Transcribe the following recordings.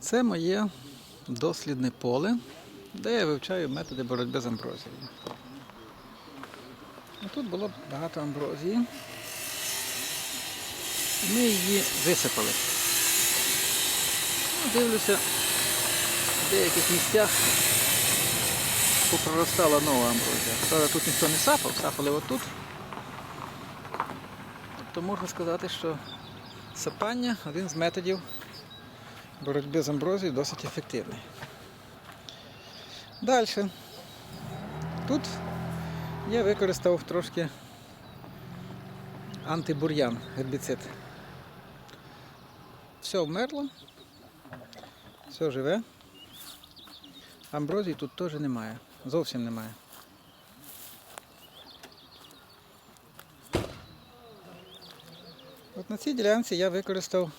Це моє дослідне поле, де я вивчаю методи боротьби з амброзією. Тут було багато амброзії. Ми її висипали. Ну, Дивлюся, в деяких місцях попроростала нова амброзія. Правда, тут ніхто не сапав, сапали отут. Тобто можна сказати, що сапання один з методів боротьби з амброзією досить ефективний. Далі. Тут я використав трошки антибур'ян гербіцид. Все вмерло, все живе. Амброзії тут теж немає. Зовсім немає. От на цій ділянці я використав,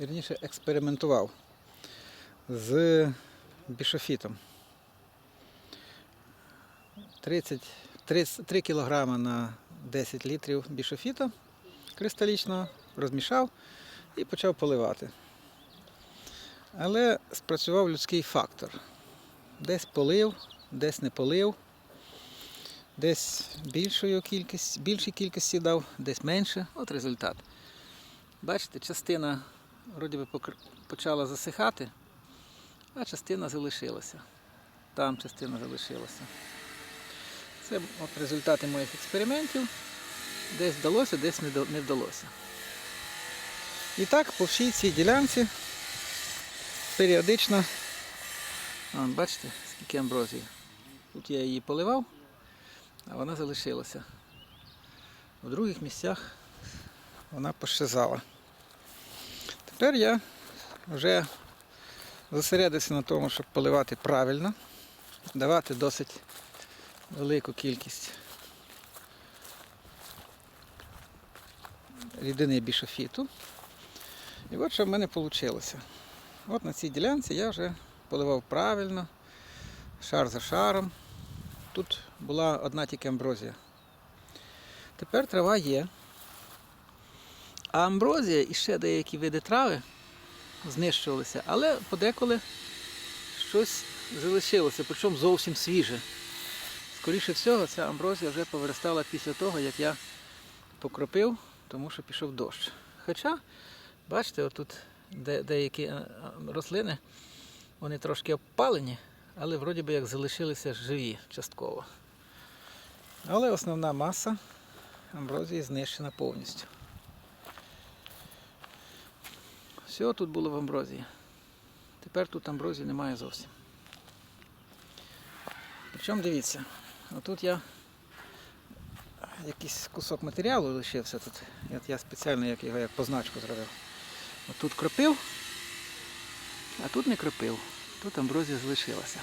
вірніше, експериментував з бішофітом. 30, 30, 3 кг на 10 літрів бішофіта кристалічного, розмішав і почав поливати. Але спрацював людський фактор. Десь полив, десь не полив, десь більшою кількість, більшій кількості дав, десь менше. От результат. Бачите, частина вроді би почала засихати, а частина залишилася. Там частина залишилася. Це от результати моїх експериментів. Десь вдалося, десь не вдалося. І так по всій цій ділянці періодично, Вон, бачите, скільки амброзії. Тут я її поливав, а вона залишилася. У других місцях вона пощазала. Тепер я вже зосередився на тому, щоб поливати правильно, давати досить велику кількість рідини бішофіту. І от що в мене вийшло. От на цій ділянці я вже поливав правильно, шар за шаром. Тут була одна тільки амброзія. Тепер трава є. А амброзія і ще деякі види трави знищувалися, але подеколи щось залишилося, причому зовсім свіже. Скоріше всього, ця амброзія вже повиростала після того, як я покропив, тому що пішов дощ. Хоча, бачите, отут де, деякі е, е, рослини, вони трошки обпалені, але вроді би як залишилися живі частково. Але основна маса амброзії знищена повністю. Все тут було в амброзії. Тепер тут амброзії немає зовсім. Причому дивіться, отут я якийсь кусок матеріалу лишився тут. От я спеціально як його як позначку зробив. От тут кропив, а тут не кропив. Тут амброзія залишилася.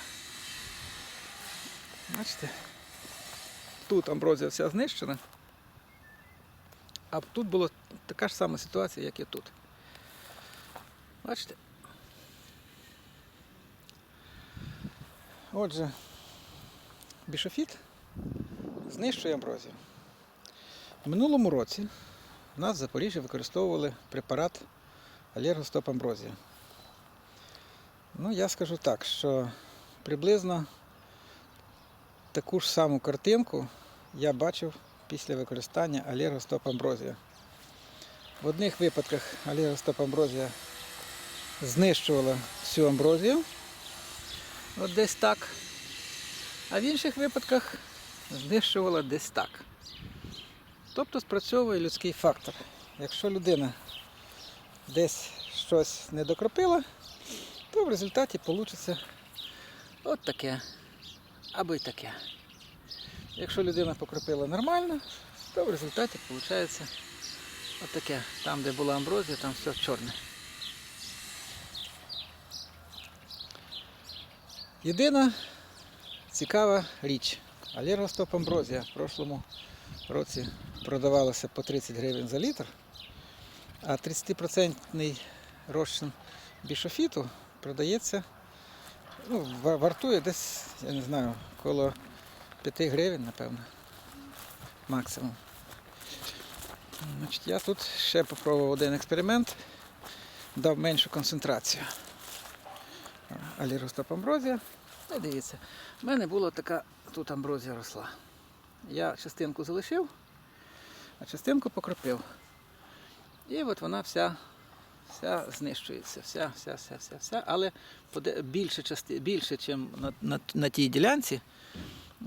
Бачите? Тут амброзія вся знищена. А тут була така ж сама ситуація, як і тут. Бачите? Отже, бішофіт знищує амброзію. В минулому році в нас в Запоріжжі використовували препарат алергостоп амброзія. Ну, я скажу так, що приблизно таку ж саму картинку я бачив після використання алергостоп амброзія. В одних випадках алергостоп амброзія знищувала всю амброзію, от десь так, а в інших випадках знищувала десь так. Тобто спрацьовує людський фактор. Якщо людина десь щось не докропила, то в результаті вийде от таке або й таке. Якщо людина покропила нормально, то в результаті виходить от таке. Там, де була амброзія, там все чорне. Єдина цікава річ. Алергостоп амброзія в прошлому році продавалася по 30 гривень за літр, а 30% розчин бішофіту продається, ну, вартує десь, я не знаю, коло 5 гривень, напевно, максимум. Значить, я тут ще попробував один експеримент, дав меншу концентрацію. Аліростоп амброзія. Та дивіться, в мене була така тут амброзія росла. Я частинку залишив, а частинку покропив. І от вона вся, вся знищується, вся, вся, вся, вся, вся. Але більше, части, більше ніж на, на, на тій ділянці,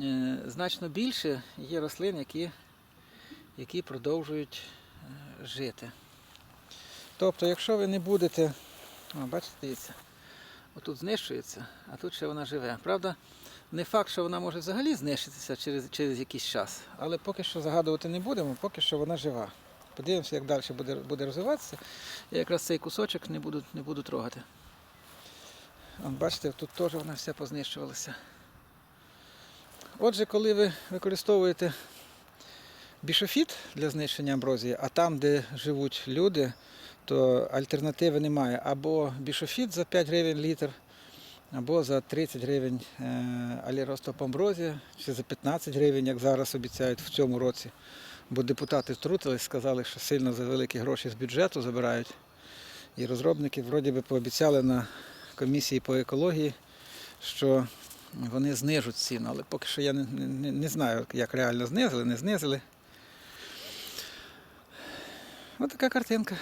е, значно більше є рослин, які, які продовжують е, жити. Тобто, якщо ви не будете, о, бачите, дивіться, отут знищується, а тут ще вона живе. Правда, не факт, що вона може взагалі знищитися через, через якийсь час, але поки що загадувати не будемо, поки що вона жива. Подивимося, як далі буде, буде розвиватися. Я якраз цей кусочок не буду, не буду трогати. От бачите, тут теж вона вся познищувалася. Отже, коли ви використовуєте бішофіт для знищення амброзії, а там, де живуть люди, то альтернативи немає. Або бішофіт за 5 гривень літр, або за 30 гривень е, аліростоп амброзія, чи за 15 гривень, як зараз обіцяють в цьому році. Бо депутати втрутились, сказали, що сильно за великі гроші з бюджету забирають. І розробники вроді би пообіцяли на комісії по екології, що вони знижуть ціну, але поки що я не, не, не знаю, як реально знизили, не знизили. Ось така картинка.